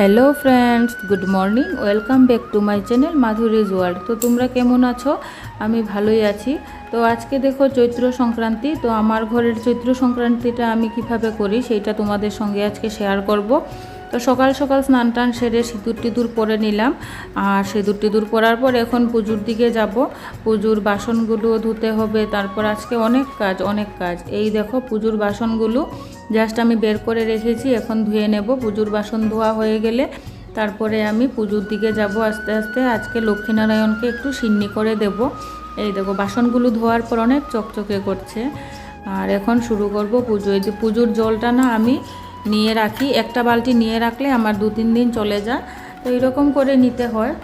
Hello friends good morning welcome back to my channel Madhuri's world তো তোমরা কেমন আছো? আমি ভালোই আছি। তো আজকে দেখো চৈত্র সংক্রান্তি। তো আমার ঘরের চৈত্র সংক্রান্তিটা আমি কীভাবে করি সেইটা তোমাদের সঙ্গে আজকে শেয়ার করব। তো সকাল সকাল স্নান টান সেরে সিঁদুর টিঁদুর পরে নিলাম। আর সিঁদুর টিঁদুর পরার পর এখন পুজোর দিকে যাব। পুজোর বাসনগুলো ধুতে হবে। তারপর আজকে অনেক কাজ অনেক কাজ। এই দেখো পুজোর বাসনগুলো জাস্ট আমি বের করে রেখেছি, এখন ধুয়ে নেব। পুজোর বাসন ধোয়া হয়ে গেলে তারপরে আমি পুজোর দিকে যাব আস্তে আস্তে। আজকে লক্ষ্মীনারায়ণকে একটু সিন্নি করে দেব। এই দেখো, বাসনগুলো ধোয়ার পর অনেক চকচকে করছে। আর এখন শুরু করব পুজো। এই যে পুজোর জলটা না আমি নিয়ে রাখি। একটা বালতি নিয়ে রাখলে আমার দু তিন দিন চলে যায়। তো এরকম করে নিতে হয়।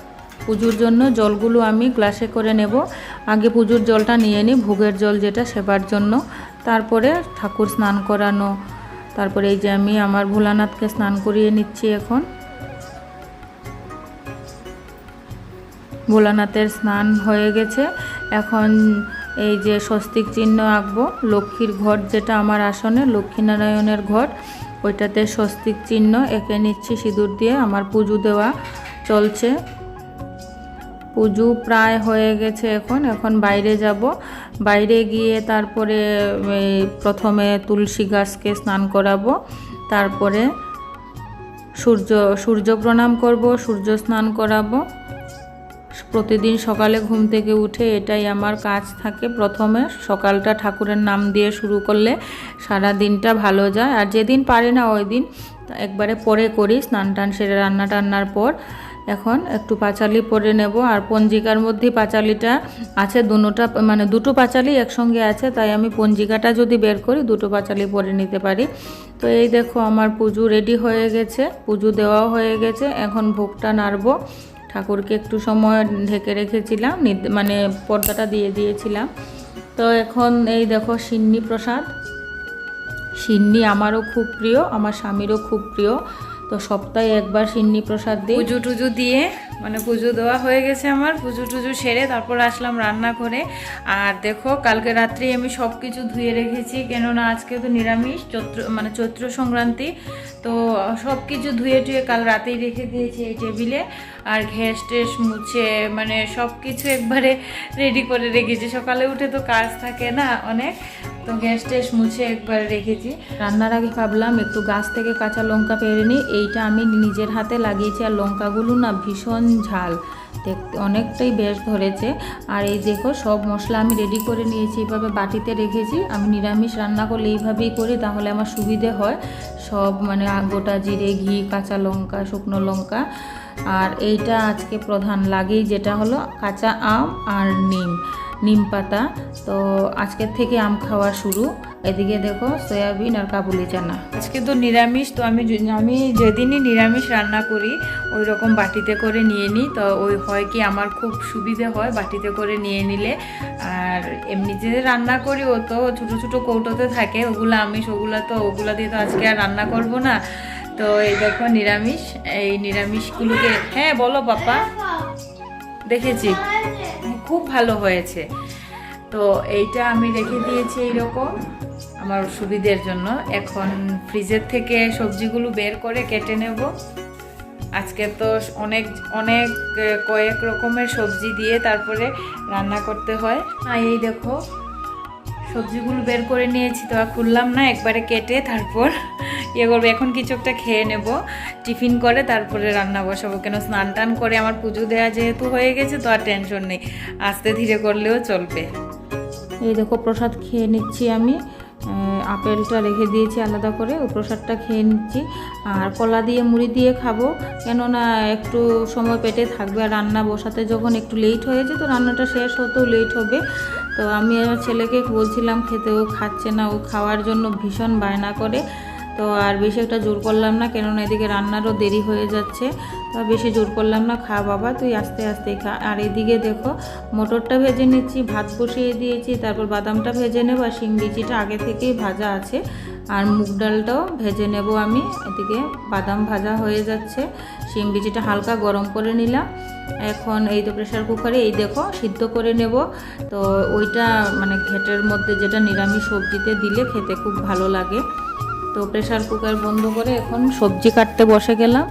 পুজোর জন্য জলগুলো আমি গ্লাসে করে নেব। আগে পুজোর জলটা নিয়ে নিই, ভোগের জল যেটা সেবার জন্য। তারপরে ঠাকুর স্নান করানো তারপরে এই যে আমি আমার ভোলানাথকে স্নান করিয়ে নিচ্ছি এখন। ভোলানাথের স্নান হয়ে গেছে। এখন এই যে স্বস্তিক চিহ্ন আঁকবো, লক্ষ্মীর ঘর যেটা আমার আসনে, লক্ষ্মীনারায়ণের ঘর ওইটাতে স্বস্তিক চিহ্ন এঁকে নিচ্ছি, সিঁদুর দিয়ে। আমার পুজো দেওয়া চলছে। পুজো প্রায় হয়ে গেছে এখন এখন বাইরে যাব। বাইরে গিয়ে তারপরে প্রথমে তুলসী গাছকে স্নান করাবো, তারপরে সূর্য সূর্য প্রণাম করব, সূর্য স্নান করাবো। প্রতিদিন সকালে ঘুম থেকে উঠে এটাই আমার কাজ থাকে প্রথমে, সকালটা ঠাকুরের নাম দিয়ে শুরু করলে সারা দিনটা ভালো যায়। আর যেদিন পারি না ওই দিন একবারে পরে করি স্নান টান সেরে রান্না টান্নার পর। এখন একটু পাঁচালি পরে নেব আর পঞ্জিকার মধ্যে পাঁচালিটা আছে দুটোটা মানে দুটো পাঁচালি একসঙ্গে আছে, তাই আমি পঞ্জিকাটা যদি বের করি দুটো পাঁচালি পরে নিতে পারি। তো এই দেখো আমার পুজো রেডি হয়ে গেছে, পুজো দেওয়াও হয়ে গেছে, এখন ভোগটা নাড়বো। ঠাকুরকে একটু সময় ঢেকে রেখেছিলাম মানে পর্দাটা দিয়ে দিয়েছিলাম। তো এখন এই দেখো সিন্নি প্রসাদ। সিন্নি আমারও খুব প্রিয়, আমার স্বামীরও খুব প্রিয়। তো সপ্তাহে একবার সিন্নি প্রসাদ দিই। পুজো টুজো দিয়ে মানে পুজো দেওয়া হয়ে গেছে আমার, পুজো টুজো সেরে তারপর আসলাম রান্না করে। আর দেখো, কালকে রাত্রি আমি সব কিছু ধুয়ে রেখেছি, কেননা আজকে তো নিরামিষ, চৈত্র মানে চৈত্র সংক্রান্তি। তো সব কিছু ধুয়ে টুয়ে কাল রাতেই রেখে দিয়েছি এই টেবিলে। আর ঘ্যাস টেস মুছে মানে সব কিছু একবারে রেডি করে রেখেছি। সকালে উঠে তো কাজ থাকে না অনেক। তো গ্যাস টেস মুছে একবার রেখেছি। রান্নার আগে ভাবলাম, একটু গাছ থেকে কাঁচা লঙ্কা পেরে নিই। এইটা আমি নিজের হাতে লাগিয়েছি, আর লঙ্কাগুলো না ভীষণ ঝাল। দেখতে অনেকটাই বেশ ধরেছে। আর এই দেখো, সব মশলা আমি রেডি করে নিয়েছি এইভাবে বাটিতে রেখেছি। আমি নিরামিষ রান্না করলে এইভাবেই করি, তাহলে আমার সুবিধে হয়। সব মানে গোটা জিরে, ঘি, কাঁচা লঙ্কা, শুকনো লঙ্কা। আর এইটা আজকে প্রধান, লাগেই যেটা হলো কাঁচা আম আর নিম। নিম পাতা। তো আজকের থেকে আম খাওয়া শুরু। এদিকে দেখো সয়াবিন আর কাবুলি চানা। আজকে তো নিরামিষ, তো আমি আমি যেদিনই নিরামিষ রান্না করি ওই রকম বাটিতে করে নিয়ে নিই। তো ওই হয় কি আমার খুব সুবিধে হয় বাটিতে করে নিয়ে নিলে। আর এমনিতে রান্না করি, ও তো ছোটো ছোটো কৌটোতে থাকে। ওগুলো আমিষ, ওগুলো তো, ওগুলো দিয়ে তো আজকে আর রান্না করব না। তো এই দেখো নিরামিষ, এই নিরামিষগুলোকে হ্যাঁ বলো পাপা। দেখেছি। খুব ভালো হয়েছে। তো এইটা আমি রেখে দিয়েছি এইরকম আমার সুবিধের জন্য। এখন ফ্রিজের থেকে সবজিগুলো বের করে কেটে নেব। আজকে তো অনেক অনেক কয়েক রকমের সবজি দিয়ে তারপরে রান্না করতে হয়। আর এই দেখো, সবজিগুলো বের করে নিয়েছি। তো আর খুললাম না, একবারে কেটে তারপর ইয়ে করব। এখন কিছু একটা খেয়ে নেব, টিফিন করে তারপরে রান্না বসাবো। কেন স্নান টান করে আমার পুজো দেওয়া যেহেতু হয়ে গেছে, তো আর টেনশন নেই। আস্তে ধীরে করলেও চলবে। এই দেখো, প্রসাদ খেয়ে নিচ্ছি আমি। আপেলটা রেখে দিয়েছি আলাদা করে, ও প্রসাদটা খেয়ে নিচ্ছি। আর কলা দিয়ে, মুড়ি দিয়ে খাব। কেননা একটু সময় পেটে থাকবে, আর রান্না বসাতে যখন একটু লেট হয়েছে, তো রান্নাটা শেষ হতেও লেট হবে। তো আমি আমার ছেলেকে বলছিলাম, খেতে ও খাচ্ছে না, ও খাওয়ার জন্য ভীষণ বায়না করে। তো আর বেশি একটা জোর করলাম না, কেননা এদিকে রান্নারও দেরি হয়ে যাচ্ছে। তো বেশি জোর করলাম না, খা বাবা, তুই আস্তে আস্তে খা। আর এদিকে দেখো, মটরটা ভেজে নিচ্ছি, ভাত বসিয়ে দিয়েছি, তারপর বাদামটা ভেজে নেব, আর শিং বিচিটা আগে থেকেই ভাজা আছে। আর মুগ ডালটাও ভেজে নেব আমি, এদিকে বাদাম ভাজা হয়ে যাচ্ছে। শিম বিচিটা হালকা গরম করে নিলাম। এখন এই তো প্রেশার কুকারে, এই দেখো, সিদ্ধ করে নেব। তো ওইটা মানে ঘেটের মধ্যে যেটা নিরামিষ সবজিতে দিলে খেতে খুব ভালো লাগে। তো প্রেশার কুকার বন্ধ করে এখন সবজি কাটতে বসে গেলাম।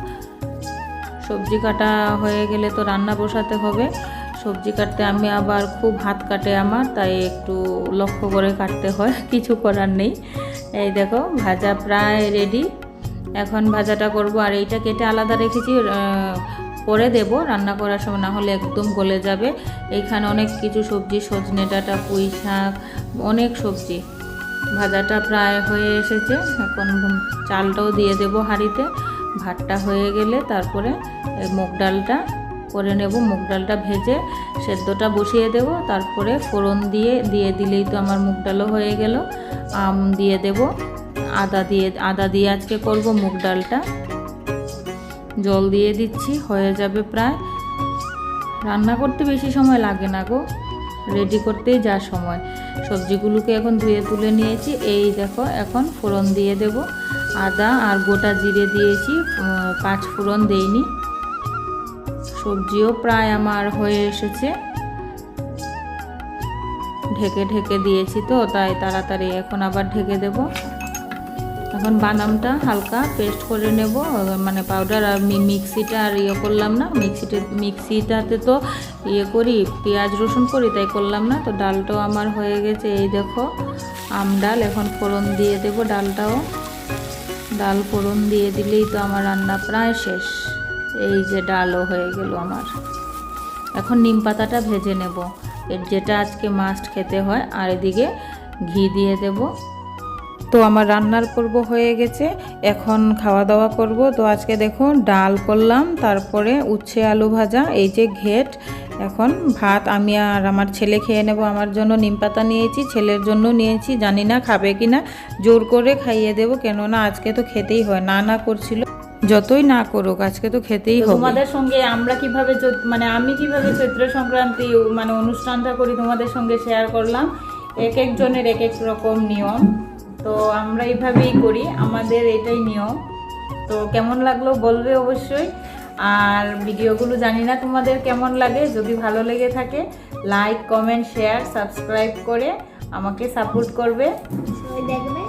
সবজি কাটা হয়ে গেলে তো রান্না বসাতে হবে। সবজি কাটতে আমি আবার খুব হাত কাটে আমার, তাই একটু লক্ষ্য করে কাটতে হয়, কিছু করার নেই। এই দেখো, ভাজা প্রায় রেডি এখন ভাজাটা করব, আর এইটা কেটে আলাদা রেখেছি পরে দেব। রান্না করার সময় না হলে একদম গলে যাবে। এইখানে অনেক কিছু সবজি, সজনে ডাঁটা, পুঁই শাক, অনেক সবজি। ভাজাটা প্রায় হয়ে এসেছে। এখন চালটাও দিয়ে দেব হাঁড়িতে। ভাতটা হয়ে গেলে তারপরে মুগ ডালটা করে নেব। মুগ ডালটা ভেজে সেদ্ধটা বসিয়ে দেব। তারপরে ফোড়ন দিয়ে দিয়ে দিলেই তো আমার মুগ ডালও হয়ে গেল। আম দিয়ে দেব। আদা দিয়ে আদা দিয়ে আজকে করব মুগ ডালটা। জল দিয়ে দিচ্ছি, হয়ে যাবে প্রায়। রান্না করতে বেশি সময় লাগে না গো। রেডি করতেই যা সময়। সবজিগুলোকে এখন ধুয়ে তুলে নিয়েছি। এই দেখো, এখন ফোড়ন দিয়ে দেব। আদা আর গোটা জিরে দিয়েছি পাঁচ ফোড়ন দেইনি। সবজিও প্রায় আমার হয়ে এসেছে। ঢেকে ঢেকে দিয়েছি তো, তাই তাড়াতাড়ি এখন আবার ঢেকে দেব। এখন বাদামটা হালকা পেস্ট করে নেব মানে পাউডার আর মিক্সিটা আর ইয়ে করলাম না, মিক্সিতে, মিক্সিটাতে তো ইয়ে করি, পেঁয়াজ রসুন করি, তাই করলাম না, তো ডালটাও আমার হয়ে গেছে, এই দেখো, আম ডাল, এখন ফোড়ন দিয়ে দেব ডালটাও। ডাল ফোড়ন দিয়ে দিলেই তো আমার রান্না প্রায় শেষ, এই যে ডালও হয়ে গেল আমার। এখন নিম পাতাটা ভেজে নেব, এর যেটা আজকে মাস্ট খেতে হয়, আর এদিকে ঘি দিয়ে দেব। তো আমার রান্নার পর্ব হয়ে গেছে এখন খাওয়া দাওয়া করব। তো আজকে দেখো ডাল করলাম তারপরে উচ্ছে আলু ভাজা এই যে ঘেট। এখন ভাত আমি আর আমার ছেলে খেয়ে নেব আমার জন্য নিম পাতা নিয়েছি ছেলের জন্য নিয়েছি জানি না খাবে কি না জোর করে খাইয়ে দেবো কেননা আজকে তো খেতেই হয় না না করছিল। যতই না করুক আজকে তো খেতেই হবে। তোমাদের সঙ্গে আমরা কীভাবে মানে আমি কীভাবে চৈত্র সংক্রান্তি মানে অনুষ্ঠানটা করি তোমাদের সঙ্গে শেয়ার করলাম। এক একজনের এক এক রকম নিয়ম। তো আমরা এইভাবেই করি। আমাদের এটাই নিয়ম। তো কেমন লাগল বলবে অবশ্যই। আর ভিডিওগুলো জানি না তোমাদের কেমন লাগে। যদি ভালো লেগে থাকে লাইক কমেন্ট শেয়ার সাবস্ক্রাইব করে আমাকে সাপোর্ট করবে। সবাই দেখবে?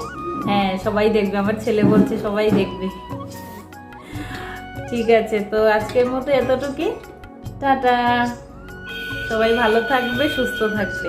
হ্যাঁ সবাই দেখবে। আমার ছেলে বলছে সবাই দেখবে। ঠিক আছে তো আজকের মতো এতটুকুই। টাটা। সবাই ভালো থাকবে সুস্থ থাকবে।